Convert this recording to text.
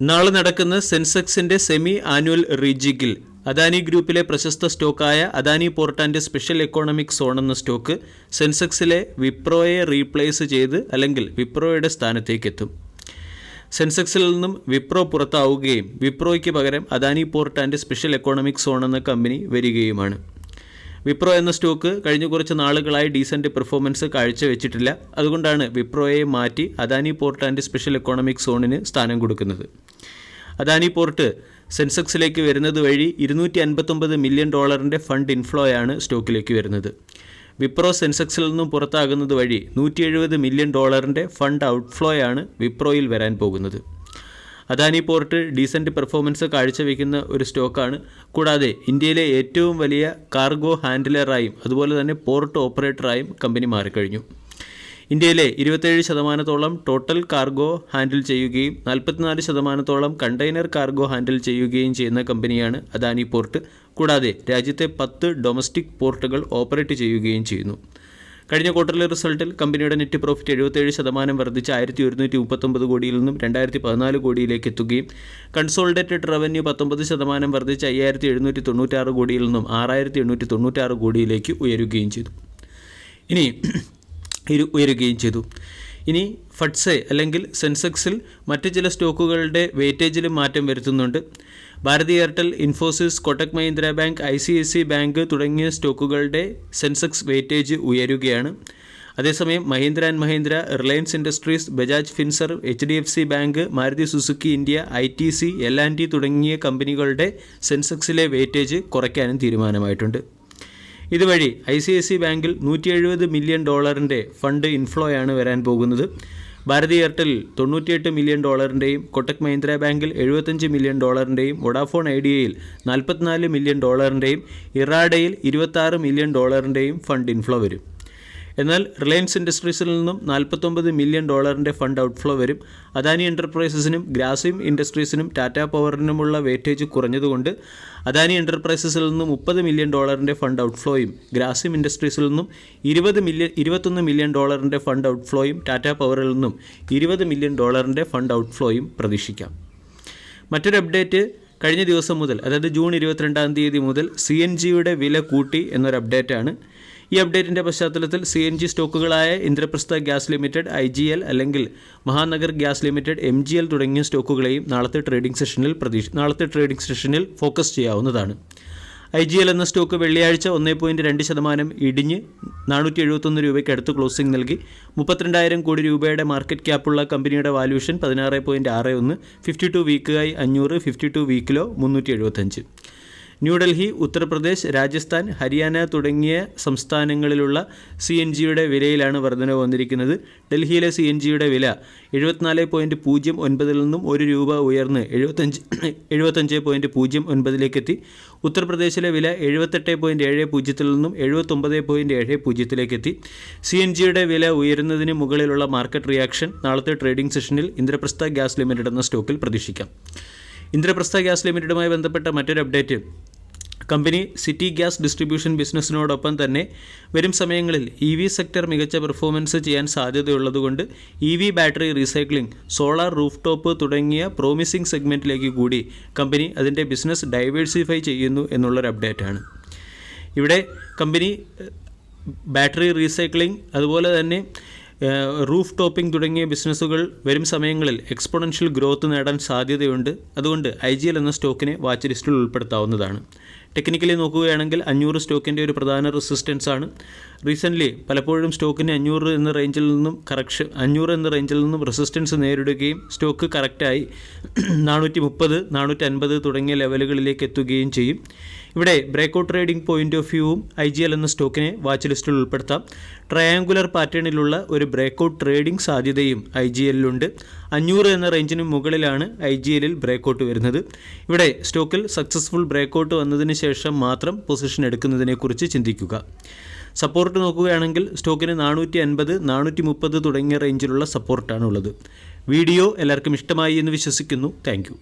നാളെ നടക്കുന്ന സെൻസെക്സിന്റെ സെമി ആനുവൽ റീജിഗിൽ അദാനി ഗ്രൂപ്പിലെ പ്രശസ്ത സ്റ്റോക്കായ അദാനി പോർട്ടാന്റെ സ്പെഷ്യൽ എക്കോണമിക് സോൺ എന്ന സ്റ്റോക്ക് സെൻസെക്സിലെ വിപ്രോയെ റീപ്ലേസ് ചെയ്ത് അല്ലെങ്കിൽ വിപ്രോയുടെ സ്ഥാനത്തേക്ക് എത്തും സെൻസെക്സിൽ നിന്നും വിപ്രോ പുറത്താവുകയും വിപ്രോയ്ക്ക് പകരം അദാനി പോർട്ടാന്റെ സ്പെഷ്യൽ എക്കോണമിക് സോൺ എന്ന കമ്പനി വരികയുമാണ്. വിപ്രോ എന്ന സ്റ്റോക്ക് കഴിഞ്ഞ കുറച്ച് നാളുകളായി ഡീസന്റ് പെർഫോമൻസ് കാഴ്ചവെച്ചിട്ടില്ല. അതുകൊണ്ടാണ് വിപ്രോയെ മാറ്റി Adani port and special economic സോണിന് സ്ഥാനം കൊടുക്കുന്നത്. അദാനി പോർട്ട് സെൻസെക്സിലേക്ക് വരുന്നത് വഴി ഇരുന്നൂറ്റി അൻപത്തൊമ്പത് മില്യൺ ഡോളറിന്റെ ഫണ്ട് ഇൻഫ്ലോയാണ് സ്റ്റോക്കിലേക്ക് വരുന്നത്. വിപ്രോ സെൻസെക്സിൽ നിന്നും പുറത്താകുന്നത് വഴി നൂറ്റി എഴുപത് മില്യൺ ഡോളറിന്റെ ഫണ്ട് ഔട്ട്ഫ്ലോയാണ് വിപ്രോയിൽ വരാൻ പോകുന്നത്. അദാനി പോർട്ട് ഡീസന്റ് പെർഫോമൻസ് കാഴ്ചവെക്കുന്ന ഒരു സ്റ്റോക്കാണ്. കൂടാതെ ഇന്ത്യയിലെ ഏറ്റവും വലിയ കാർഗോ ഹാൻഡിലറായും അതുപോലെ തന്നെ പോർട്ട് ഓപ്പറേറ്ററായും കമ്പനി മാറിക്കഴിഞ്ഞു. ഇന്ത്യയിലെ ഇരുപത്തേഴ് ശതമാനത്തോളം ടോട്ടൽ കാർഗോ ഹാൻഡിൽ ചെയ്യുകയും നാൽപ്പത്തിനാല് ശതമാനത്തോളം കണ്ടെയ്നർ കാർഗോ ഹാൻഡിൽ ചെയ്യുകയും ചെയ്യുന്ന കമ്പനിയാണ് അദാനി പോർട്ട്. കൂടാതെ രാജ്യത്തെ പത്ത് ഡൊമസ്റ്റിക് പോർട്ടുകൾ ഓപ്പറേറ്റ് ചെയ്യുകയും ചെയ്യുന്നു. കഴിഞ്ഞ ക്വാർട്ടറിലെ റിസൾട്ടിൽ കമ്പനിയുടെ നെറ്റ് പ്രോഫിറ്റ് എഴുപത്തേഴ് ശതമാനം വർദ്ധിച്ച് ആയിരത്തി ഒരുന്നൂറ്റി മുപ്പത്തൊമ്പത് കോടിയിൽ നിന്നും രണ്ടായിരത്തി പതിനാല് കോടിയിലേക്ക് എത്തുകയും. കൺസോൾഡേറ്റഡ് റവന്യൂ പത്തൊമ്പത് ശതമാനം വർദ്ധിച്ച് അയ്യായിരത്തി എഴുന്നൂറ്റി തൊണ്ണൂറ്റാറ് കോടിയിൽ നിന്നും ആറായിരത്തി എണ്ണൂറ്റി തൊണ്ണൂറ്റാറ് കോടിയിലേക്ക് ഉയരുകയും ചെയ്തു. ഇനി ഉയരുകയും ചെയ്തു. ഇനി ഫഡ്സെ അല്ലെങ്കിൽ സെൻസെക്സിൽ മറ്റ് ചില സ്റ്റോക്കുകളുടെ വെയിറ്റേജിലും മാറ്റം വരുത്തുന്നുണ്ട്. Bharti Airtel Infosys Kotak Mahindra bank I C I C bank തുടങ്ങിയ സ്റ്റോക്കുകളുടെ സെൻസെക്സ് വെയിറ്റേജ് ഉയരുകയാണ്. അതേസമയം Mahindra and Mahindra Reliance Industries Bajaj Finserv H D F C bank Maruti Suzuki India I T C L and T തുടങ്ങിയ കമ്പനികളുടെ സെൻസെക്സിലെ weightage കുറയ്ക്കാനും തീരുമാനമായിട്ടുണ്ട്. ഇതുവഴി I C I C ബാങ്കിൽ നൂറ്റി എഴുപത് മില്യൺ ഡോളറിന്റെ ഫണ്ട് ഇൻഫ്ലോ ആണ് വരാൻ പോകുന്നത്. ഭാരതി എയർടെൽ തൊണ്ണൂറ്റിയെട്ട് മില്യൺ ഡോളറിന്റെയും കൊട്ടക് മഹീന്ദ്ര ബാങ്കിൽ എഴുപത്തഞ്ച് മില്യൺ ഡോളറിന്റെയും വൊഡാഫോൺ ഐഡിയയിൽ നാൽപ്പത്തിനാല് മില്യൺ ഡോളറിന്റെയും ഇറാഡയിൽ ഇരുപത്താറ് മില്യൺ ഡോളറിന്റെയും ഫണ്ട് ഇൻഫ്ലോ വരും. എന്നാൽ റിലയൻസ് ഇൻഡസ്ട്രീസിൽ നിന്നും നാൽപ്പത്തൊമ്പത് മില്യൺ ഡോളറിന്റെ ഫണ്ട് ഔട്ട്ഫ്ലോ വരും. അദാനി എന്റർപ്രൈസസിനും ഗ്രാസിം ഇൻഡസ്ട്രീസിനും ടാറ്റ പവറിനുമുള്ള വെയിറ്റേജ് കുറഞ്ഞതുകൊണ്ട് അദാനി എന്റർപ്രൈസസിൽ നിന്നും മുപ്പത് മില്യൺ ഡോളറിന്റെ ഫണ്ട് ഔട്ട്ഫ്ലോയും ഗ്രാസിം ഇൻഡസ്ട്രീസിൽ നിന്നും ഇരുപത് മില്യൺ ഇരുപത്തൊന്ന് മില്യൺ ഡോളറിന്റെ ഫണ്ട് ഔട്ട്ഫ്ലോയും ടാറ്റ പവറിൽ നിന്നും ഇരുപത് മില്യൺ ഡോളറിന്റെ ഫണ്ട് ഔട്ട്ഫ്ലോയും പ്രതീക്ഷിക്കാം. മറ്റൊരു അപ്ഡേറ്റ് കഴിഞ്ഞ ദിവസം മുതൽ അതായത് ജൂൺ ഇരുപത്തിരണ്ടാം തീയതി മുതൽ സി എൻ ജിയുടെ വില കൂട്ടി എന്നൊരു അപ്ഡേറ്റാണ് ഈ അപ്ഡേറ്റിന്റെ പശ്ചാത്തലത്തിൽ C N G സ്റ്റോക്കുകളായ Indraprastha gas limited I G L അല്ലെങ്കിൽ Mahanagar gas limited M G L തുടങ്ങിയ സ്റ്റോക്കുകളെയും നാളത്തെ ട്രേഡിംഗ് സെഷനിൽ പ്രതീക്ഷ നാളത്തെ ട്രേഡിംഗ് സെഷനിൽ ഫോക്കസ് ചെയ്യാവുന്നതാണ്. ഐ ജി എൽ എന്ന സ്റ്റോക്ക് വെള്ളിയാഴ്ച ഒന്നേ പോയിന്റ് രണ്ട് ശതമാനം ഇടിഞ്ഞ് നാനൂറ്റി എഴുപത്തൊന്ന് രൂപയ്ക്ക് അടുത്ത് ക്ലോസിംഗ് നൽകി. മുപ്പത്തിരണ്ടായിരം കോടി രൂപയുടെ മാർക്കറ്റ് ക്യാപ്പുള്ള കമ്പനിയുടെ വാല്യൂഷൻ പതിനാറ് പോയിന്റ് ആറ് ഒന്ന് ഫിഫ്റ്റി ടു വീക്കായി അഞ്ഞൂറ് ഫിഫ്റ്റി ടു വീക്കിലോ മുന്നൂറ്റി എഴുപത്തഞ്ച്. ന്യൂഡൽഹി ഉത്തർപ്രദേശ് രാജസ്ഥാൻ ഹരിയാന തുടങ്ങിയ സംസ്ഥാനങ്ങളിലുള്ള സി എൻ ജിയുടെ വിലയിലാണ് വർധന വന്നിരിക്കുന്നത്. ഡൽഹിയിലെ സി എൻ ജിയുടെ വില എഴുപത്തിനാല് പോയിന്റ് പൂജ്യം ഒൻപതിൽ നിന്നും ഒരു രൂപ ഉയർന്ന് എഴുപത്തഞ്ച് എഴുപത്തഞ്ച് പോയിന്റ് പൂജ്യം ഒൻപതിലേക്കെത്തി ഉത്തർപ്രദേശിലെ വില എഴുപത്തെട്ട് പോയിന്റ് ഏഴ് പൂജ്യത്തിൽ നിന്നും എഴുപത്തൊമ്പത് പോയിന്റ് ഏഴ് പൂജ്യത്തിലേക്കെത്തി സി എൻ ജിയുടെ വില ഉയരുന്നതിന് മുകളിലുള്ള മാർക്കറ്റ് റിയാക്ഷൻ നാളത്തെ ട്രേഡിംഗ് സെഷനിൽ ഇന്ദ്രപ്രസ്ഥ ഗ്യാസ് ലിമിറ്റഡ് എന്ന സ്റ്റോക്കിൽ പ്രതീക്ഷിക്കാം. ഇന്ദ്രപ്രസ്ഥ ഗ്യാസ് ലിമിറ്റഡുമായി ബന്ധപ്പെട്ട മറ്റൊരു update. Company city gas distribution ബിസിനസ്സിനോടൊപ്പം തന്നെ വരും സമയങ്ങളിൽ ഇ വി സെക്ടർ മികച്ച പെർഫോമൻസ് ചെയ്യാൻ സാധ്യതയുള്ളതുകൊണ്ട് E V battery recycling solar roof top തുടങ്ങിയ പ്രോമിസിംഗ് സെഗ്മെന്റിലേക്ക് കൂടി കമ്പനി അതിന്റെ ബിസിനസ് ഡൈവേഴ്സിഫൈ ചെയ്യുന്നു എന്നുള്ളൊരു അപ്ഡേറ്റാണ്. ഇവിടെ കമ്പനി ബാറ്ററി റീസൈക്ലിംഗ് അതുപോലെ തന്നെ റൂഫ് ടോപ്പിംഗ് തുടങ്ങിയ ബിസിനസ്സുകൾ വരും സമയങ്ങളിൽ എക്സ്പോണൻഷ്യൽ ഗ്രോത്ത് നേടാൻ സാധ്യതയുണ്ട്. അതുകൊണ്ട് ഐ ജി എൽ എന്ന സ്റ്റോക്കിനെ വാച്ച് ലിസ്റ്റിൽ ഉൾപ്പെടുത്താവുന്നതാണ്. ടെക്നിക്കലി നോക്കുകയാണെങ്കിൽ അഞ്ഞൂറ് സ്റ്റോക്കിന്റെ ഒരു പ്രധാന റെസിസ്റ്റൻസ് ആണ്. റീസെന്റ്ലി പലപ്പോഴും സ്റ്റോക്കിന് അഞ്ഞൂറ് എന്ന റേഞ്ചിൽ നിന്നും കറക്ഷൻ അഞ്ഞൂറ് എന്ന റേഞ്ചിൽ നിന്നും റെസിസ്റ്റൻസ് നേരിടുകയും സ്റ്റോക്ക് കറക്റ്റായി നാനൂറ്റി മുപ്പത് നാനൂറ്റി അൻപത് തുടങ്ങിയ ലെവലുകളിലേക്ക് എത്തുകയും ചെയ്യും. ഇവിടെ ബ്രേക്കൗട്ട് ട്രേഡിംഗ് പോയിന്റ് ഓഫ് വ്യൂവും ഐ ജി എൽ എന്ന സ്റ്റോക്കിനെ വാച്ച് ലിസ്റ്റിൽ ഉൾപ്പെടുത്താം. ട്രയാങ്കുലർ പാറ്റേണിലുള്ള ഒരു ബ്രേക്കൗട്ട് ട്രേഡിംഗ് സാധ്യതയും ഐ ജി എല്ലിലുണ്ട് അഞ്ഞൂറ് എന്ന റേഞ്ചിന് മുകളിലാണ് ഐ ജി എല്ലിൽ ബ്രേക്കൗട്ട് വരുന്നത്. ഇവിടെ സ്റ്റോക്കിൽ സക്സസ്ഫുൾ ബ്രേക്കൗട്ട് വന്നതിന് ശേഷം മാത്രം പൊസിഷൻ എടുക്കുന്നതിനെക്കുറിച്ച് ചിന്തിക്കുക. സപ്പോർട്ട് നോക്കുകയാണെങ്കിൽ സ്റ്റോക്കിന് നാനൂറ്റി അൻപത് നാനൂറ്റി മുപ്പത് തുടങ്ങിയ റേഞ്ചിലുള്ള സപ്പോർട്ടാണ് ഉള്ളത്. വീഡിയോ എല്ലാവർക്കും ഇഷ്ടമായി എന്ന് വിശ്വസിക്കുന്നു. താങ്ക്